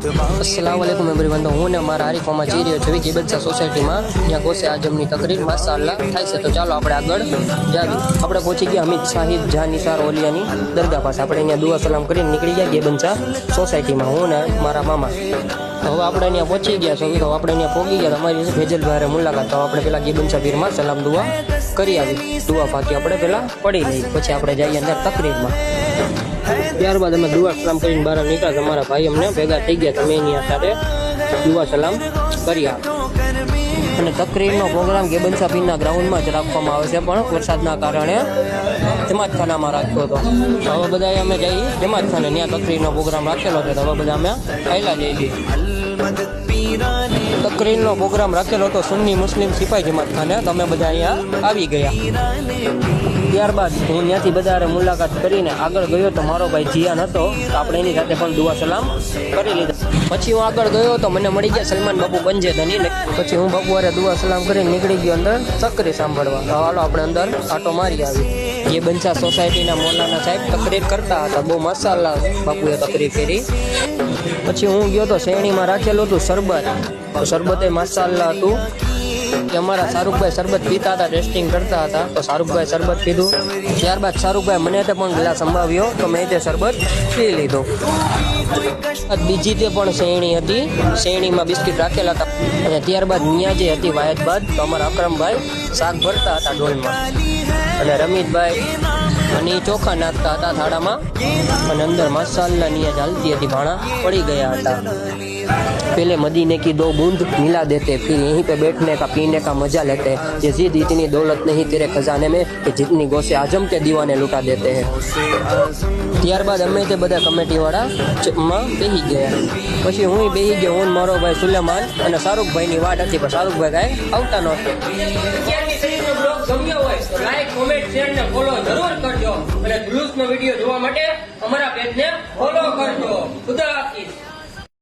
અસલામ everyone તો હું ને મારા હારીફોમાં જઈ રહ્યો છું ગીબન્સા સોસાયટીમાં. ત્યાં ગોસે આજમની તકરીર, માશાઅલ્લાહ, થાય છે તો ચાલો આપણે આગળ જાવી આપણે પહોંચી ગયા અમિત શાહિદ જા નિસાર ઓલિયાની દરગાહ પાસે. આપણે અહીંયા દુઆ સલામ કરીને નીકળી ગયા ગેબન્સા સોસાયટીમાં. હું ને મારા મામા. હવે આપણે અહીંયા પહોંચી ગયા છો તો આપણે અહીંયા પહોંચી ગયા તમારી ભેજલભાઈ મુલાકાત. તો આપણે પેલા ગીબન્સા પીરમાં સલામ દુઆ. કરી આવી. દુઆ ફાતી આપણે પહેલાં પડી લઈ પછી આપણે જઈએ અંદર તકરીરમાં ત્યારબાદ અમે દુઆ સલામ કરીને બહાર નીકળ્યા તમારા ભાઈ અમને ભેગા થઈ ગયા તમે એની સાથે દુઆ સલામ કર્યા અને તકરીરનો પ્રોગ્રામ ગેબન્સા પીરના ગ્રાઉન્ડમાં જ રાખવામાં આવે છે પણ વરસાદના કારણે જમાતખાનામાં રાખ્યો હતો. હવે બધા અમે જઈએ જમાતખાને. ત્યાં તકરીરનો પ્રોગ્રામ રાખેલો છે હવે બધા અમે પહેલાં જઈ જઈએ. તકરીરનો પ્રોગ્રામ રાખેલો હતો સુન્ની મુસ્લિમ સિપાઈ જમાતખાને તો અમે બધા અહીંયા આવી ગયા. ત્યારબાદ હું ત્યાંથી બધા મુલાકાત કરીને આગળ ગયો તો મારો ભાઈ જીયાન હતો. તો આપણે એની સાથે પણ દુઆ સલામ કરી લીધા. પછી હું આગળ ગયો તો મને મળી ગયા સલમાન બાપુ પંજેધની ને પછી હું બપોરે દુઆ સલામ કરીને નીકળી ગયો અંદર તકરીર સાંભળવા. તો હાલો આપણે અંદર આટો મારી આવી. એ બંસા સોસાયટીના મોલાના સાહેબ તકરીર કરતા હતા. બહુ મસાલા બાપુએ તકરીર કરી. પછી હું ગયો તો શેરણીમાં રાખેલું હતું શરબત. તો શરબત એ મસાલા હતું. અમારા શાહરૂખભાઈ શરબત પીતા હતા ટેસ્ટિંગ કરતા હતા. તો શાહરૂખભાઈ શરબત પીધું. ત્યારબાદ શાહરૂખભાઈ મને તે પણ ગ્લાસ સંભાવ્યો. તો મેં તે શરબત પી લીધું. બીજી તે પણ શેરણી હતી. શેરણીમાં બિસ્કિટ રાખેલા હતા. અને ત્યારબાદ મિયા જે હતી વાયદ બાદ, તો અમારા અકરમભાઈ શાક ભરતા હતા ડોલમાં અને રમિતભાઈ અને ઈ ચોખા નાખતા હતા થાળામાં અને અંદર મસાલા ની ચાલતી હતી ભાણા પડી ગયા હતા पहले मदीने की दो बूंद मिला देते फिर यहीं पे बैठने का पीने का मजा लेते ये जिद इतनी दौलत नहीं तेरे खजाने में कि जितनी गौसे आजम के दीवाने लुटा देते हैं ત્યારબાદ અમે તે બધા કમિટીવાળા ચ- માં બેસી ગયા પછી હું બેસી ગયો હું ને મારો ભાઈ સુલેમાન અને શાહરૂખભાઈની વાટ હતી પણ શાહરૂખભાઈ કાંઈ આવતા નહોતા ગમ્યો હોય તો લાઈક કોમેન્ટ શેર ને ફોલો જરૂર કરજો જુલુસનો વીડિયો જોવા માટે અમારા પેજને ફોલો કરજો. ખુદા હાફિઝ.